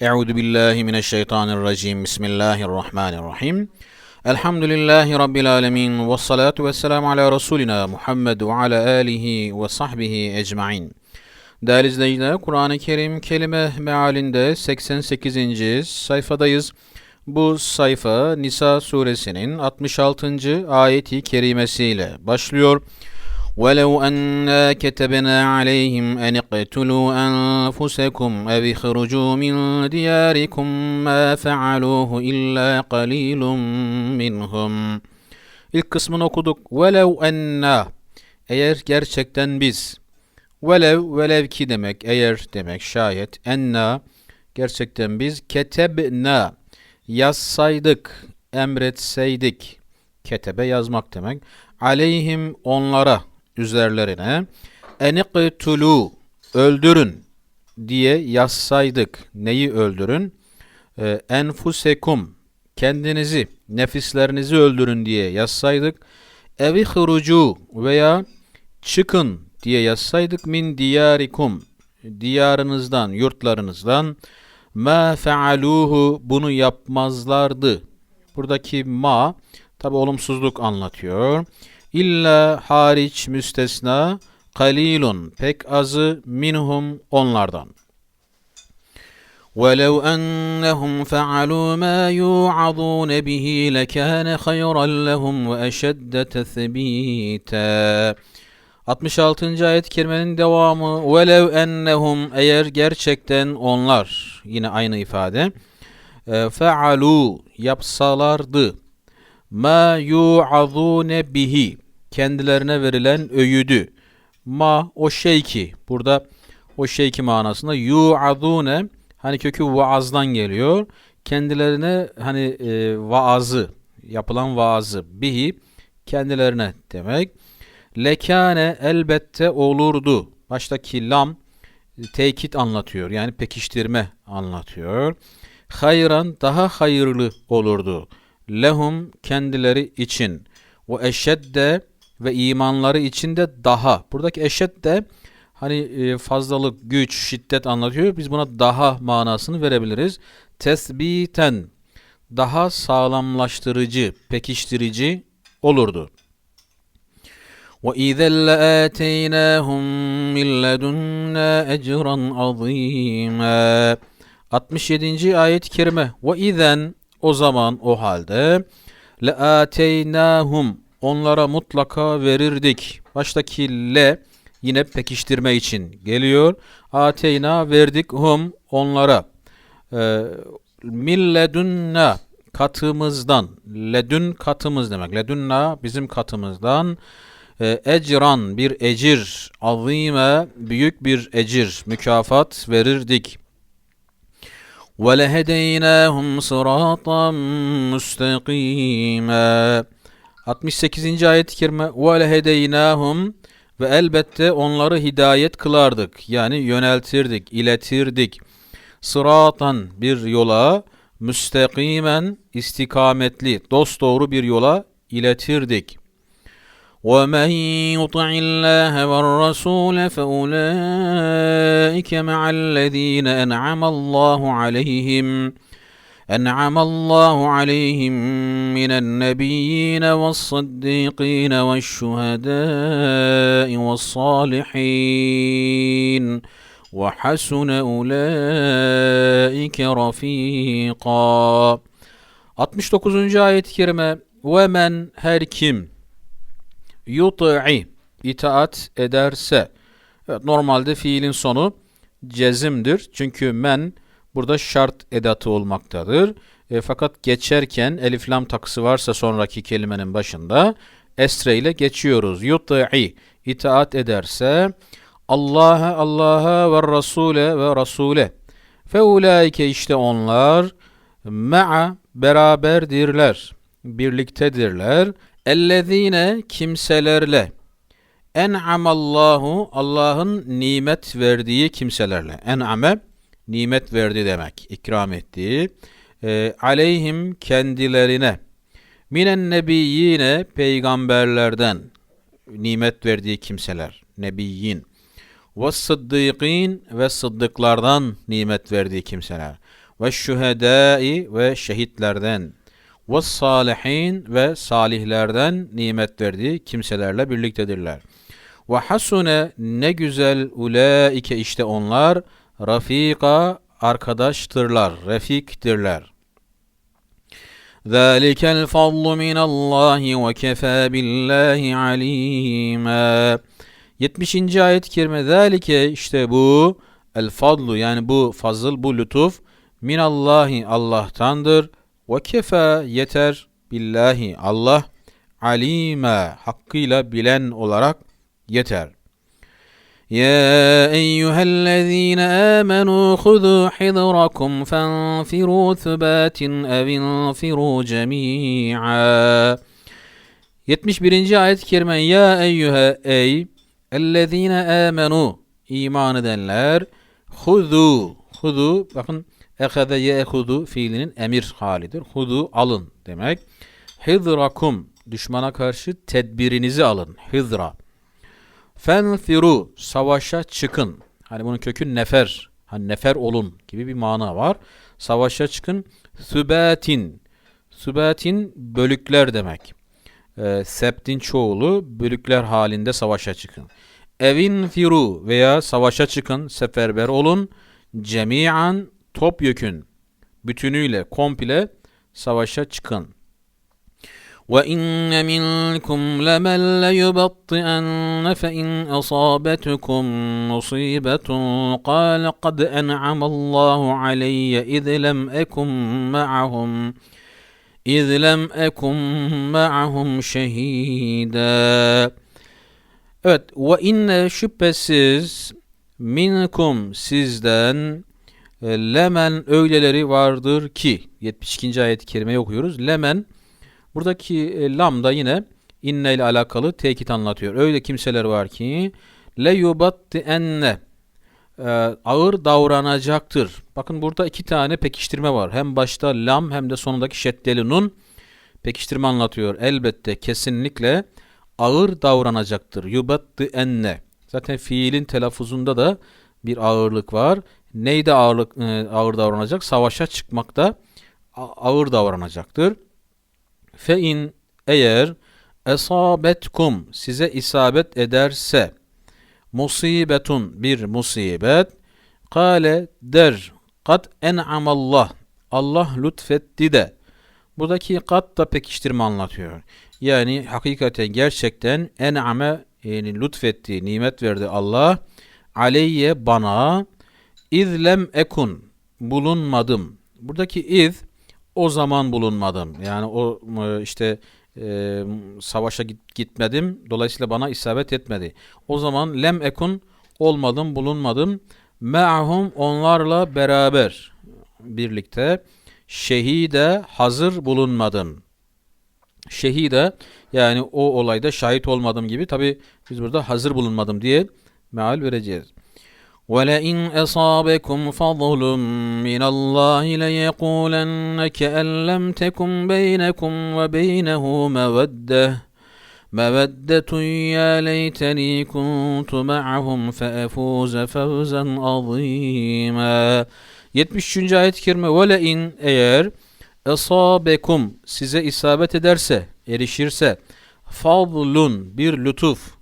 Euzu billahi mineşşeytanirracim. Bismillahirrahmanirrahim. Elhamdülillahi rabbil alamin ve salatu vesselamu ala rasulina Muhammed ve ala alihi ve sahbihi ecmaîn. Değerli izleyiciler, Kur'an-ı Kerim kelime mealinde 88. sayfadayız. Bu sayfa Nisa suresinin 66. ayeti kerimesiyle başlıyor. ولو أنا كتبنا عليهم أن اقتلوا أنفسكم أو اخرجوا من دياركم ما فعلوه إلا قليل منهم İlk kısmını okuduk. Velev enna eğer gerçekten biz velev velev ki demek eğer demek şayet enna gerçekten biz ketebna yazsaydık emretseydik ketebe yazmak demek aleyhim onlara üzerlerine eniqtulu öldürün diye yazsaydık. Neyi öldürün? Ee, enfusekum kendinizi, nefislerinizi öldürün diye yazsaydık. Evi hurucu veya çıkın diye yazsaydık min diyarikum diyarınızdan, yurtlarınızdan ma fealuhu bunu yapmazlardı. Buradaki ma tabi olumsuzluk anlatıyor. İlla hariç müstesna kalilun pek azı minhum onlardan. وَلَوْ أَنَّهُمْ فَعَلُوا مَا يُوعَظُونَ بِهِ لَكَانَ خَيْرًا لَهُمْ وَأَشَدَّ تَثْبِيتًا 66. ayet-i kerimenin devamı وَلَوْ اَنَّهُمْ eğer gerçekten onlar yine aynı ifade fealu yapsalardı ma yu'azune bihi kendilerine verilen öğüdü. Ma o şey ki burada o şey ki manasında yu'azune hani kökü vaazdan geliyor. Kendilerine hani e, vaazı yapılan vaazı bihi kendilerine demek. Lekane elbette olurdu. Baştaki lam tekit anlatıyor yani pekiştirme anlatıyor. Hayran daha hayırlı olurdu lehum kendileri için ve eşedde ve imanları için de daha. Buradaki eşed de hani e, fazlalık, güç, şiddet anlatıyor. Biz buna daha manasını verebiliriz. Tesbiten daha sağlamlaştırıcı, pekiştirici olurdu. وَإِذَا لَآتَيْنَاهُمْ مِنْ لَدُنَّا اَجْرًا عَظِيمًا 67. ayet-i kerime وَإِذَنْ o zaman o halde le ateynahum onlara mutlaka verirdik. Baştaki le yine pekiştirme için geliyor. Ateyna verdik hum onlara. E, milledunna katımızdan. Ledün katımız demek. Ledünna bizim katımızdan. E, ecran bir ecir. Azime büyük bir ecir. Mükafat verirdik. وَلَهَدَيْنَاهُمْ صِرَاطًا مُسْتَقِيمًا 68. ayet-i kerime وَلَهَدَيْنَاهُمْ ve elbette onları hidayet kılardık. Yani yöneltirdik, iletirdik. Sıratan bir yola, müstakimen istikametli, dosdoğru bir yola iletirdik. ومن يطع الله والرسول فأولئك مع الذين أنعم الله عليهم أنعم الله عليهم من النبيين والصديقين والشهداء والصالحين وحسن أولئك رفيقا 69. ayet-i kerime men her kim yut'i itaat ederse evet, normalde fiilin sonu cezimdir. Çünkü men burada şart edatı olmaktadır. E, fakat geçerken elif lam takısı varsa sonraki kelimenin başında esre ile geçiyoruz. Yut'i itaat ederse Allah'a Allah'a ve Rasule ve Rasule fe işte onlar ma'a beraberdirler, birliktedirler. Ellezine kimselerle en'amallahu Allah'ın nimet verdiği kimselerle. En'ame nimet verdi demek ikram ettiği e, aleyhim kendilerine minen nebiyyine peygamberlerden nimet verdiği kimseler nebiyyin. Ve sıddıkîn ve sıddıklardan nimet verdiği kimseler. Ve şühedai ve şehitlerden salihin ve salihlerden nimet verdiği kimselerle birliktedirler. Ve hasune ne güzel ulaike işte onlar rafika arkadaştırlar, refiktirler. ذَٰلِكَ الْفَضْلُ مِنَ اللّٰهِ وَكَفَى بِاللّٰهِ عَلِيمًا 70. ayet-i kerime ذَٰلِكَ işte bu el fadlu yani bu fazıl bu lütuf minallahi Allah'tandır ve kefa yeter billahi Allah alime hakkıyla bilen olarak yeter. يا أيها الذين آمنوا خذوا حذركم فانفروا ثبات أو انفروا جميعا 71. ayet-i kerime Ya eyyühe ey ellezine amenu iman edenler hudu hudu bakın ehade yehudu fiilinin emir halidir. Hudu alın demek. Hidrakum düşmana karşı tedbirinizi alın. Hidra. Fenfiru savaşa çıkın. Hani bunun kökü nefer. Hani nefer olun gibi bir mana var. Savaşa çıkın. Sübatin. Sübatin bölükler demek. E, septin çoğulu bölükler halinde savaşa çıkın. Evin firu veya savaşa çıkın, seferber olun. Cemiyan topyekün bütünüyle komple savaşa çıkın. وَإِنَّ مِنْكُمْ لَمَنْ لَيُبَطِّئَنَّ فَإِنْ أَصَابَتْكُمْ مُصِيبَةٌ قَالَ قَدْ أَنْعَمَ اللَّهُ عَلَيَّ إِذْ لَمْ أَكُنْ مَعَهُمْ إِذْ لَمْ أَكُنْ مَعَهُمْ شَهِيدًا Evet, ve inne şüphesiz minkum sizden e, lemen öyleleri vardır ki 72. ayet-i kerimeyi okuyoruz. Lemen buradaki e, lam da yine inne ile alakalı tekit anlatıyor. Öyle kimseler var ki le yubatti enne e, ağır davranacaktır. Bakın burada iki tane pekiştirme var. Hem başta lam hem de sonundaki şeddeli nun pekiştirme anlatıyor. Elbette kesinlikle ağır davranacaktır. Yubattı enne. Zaten fiilin telaffuzunda da bir ağırlık var. Neyde ağırlık e, ağır davranacak? Savaşa çıkmakta ağır davranacaktır. Fe in eğer esabetkum size isabet ederse musibetun bir musibet kale der kat en'amallah Allah lütfetti de buradaki kat da pekiştirme anlatıyor. Yani hakikaten gerçekten en'ame yani lütfetti, nimet verdi Allah aleyye bana izlem ekun bulunmadım. Buradaki iz o zaman bulunmadım. Yani o e, işte e, savaşa git, gitmedim. Dolayısıyla bana isabet etmedi. O zaman lem ekun olmadım, bulunmadım. Me'ahum onlarla beraber birlikte şehide hazır bulunmadım. Şehide yani o olayda şahit olmadım gibi tabi biz burada hazır bulunmadım diye meal vereceğiz. وَلَئِنْ أَصَابَكُمْ فَضْلٌ مِّنَ اللّٰهِ لَيَقُولَنَّ كَأَنْ لَمْ تَكُنْ بَيْنَكُمْ وَبَيْنَهُ مَوَدَّةٌ مَوَدَّةٌ يَا لَيْتَنِي كُنْتُ مَعَهُمْ فَأَفُوزَ فَوْزًا عَظِيمًا 73. ayet-i kerime وَلَئِنْ eğer esabekum size isabet ederse, erişirse fadlun bir lütuf,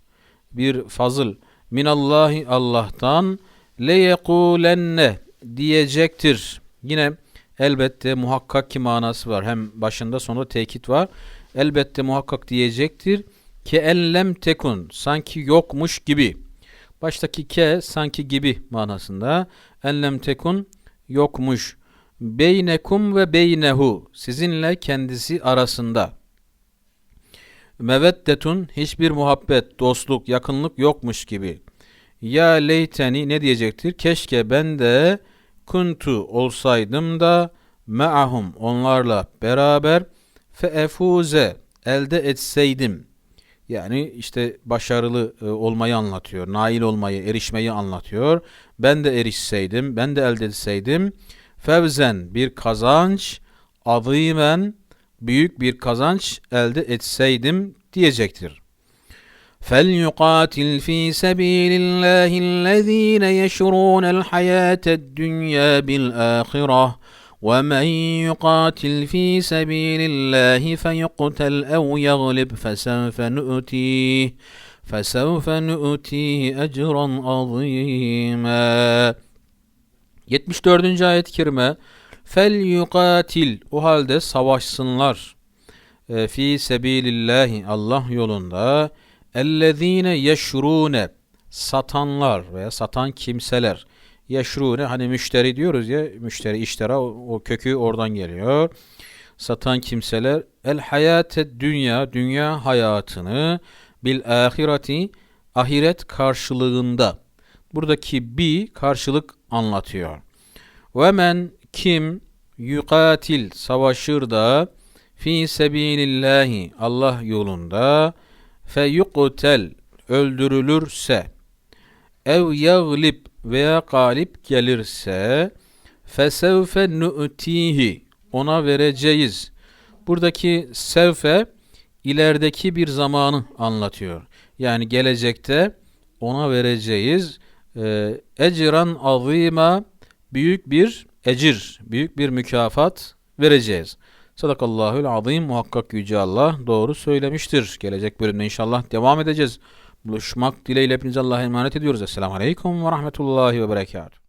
bir fazıl minallahi Allah'tan leyekulenne diyecektir. Yine elbette muhakkak ki manası var. Hem başında sonunda tekit var. Elbette muhakkak diyecektir. Ke ellem tekun sanki yokmuş gibi. Baştaki ke sanki gibi manasında. Ellem tekun yokmuş. Beynekum ve beynehu sizinle kendisi arasında. Meveddetun hiçbir muhabbet, dostluk, yakınlık yokmuş gibi. Ya leyteni ne diyecektir? Keşke ben de kuntu olsaydım da me'ahum onlarla beraber fe efuze elde etseydim. Yani işte başarılı e, olmayı anlatıyor, nail olmayı, erişmeyi anlatıyor. Ben de erişseydim, ben de elde etseydim. Fevzen bir kazanç, azimen büyük bir kazanç elde etseydim diyecektir. فَلْيُقَاتِلْ ف۪ي سَب۪يلِ اللّٰهِ الَّذ۪ينَ يَشْرُونَ الْحَيَاةَ الدُّنْيَا بِالْآخِرَةِ وَمَنْ يُقَاتِلْ فِي سَبِيلِ اللّٰهِ فَيُقْتَلْ اَوْ يَغْلِبْ فَسَوْفَ نُؤْتِيهِ فَسَوْفَ نُؤْتِيهِ اَجْرًا عَظِيمًا 74. ayet-i kerime fel yukatil o halde savaşsınlar e, fi sebilillahi Allah yolunda ellezine yeşrune satanlar veya satan kimseler. Yeşrune hani müşteri diyoruz ya müşteri iştera o, o kökü oradan geliyor. Satan kimseler el hayate dünya dünya hayatını bil ahireti ahiret karşılığında. Buradaki bi karşılık anlatıyor. Ve men kim yukatil savaşır da fi sebilillahi Allah yolunda fe yuqtel öldürülürse ev yaglib veya galip gelirse fesevfe nu'tihi ona vereceğiz. Buradaki sevfe ilerideki bir zamanı anlatıyor. Yani gelecekte ona vereceğiz. Ee, ecran azima büyük bir ecir, büyük bir mükafat vereceğiz. Sadakallahül azim muhakkak yüce Allah doğru söylemiştir. Gelecek bölümde inşallah devam edeceğiz. Buluşmak dileğiyle hepinize Allah'a emanet ediyoruz. Esselamu Aleyküm ve Rahmetullahi ve Berekatuhu.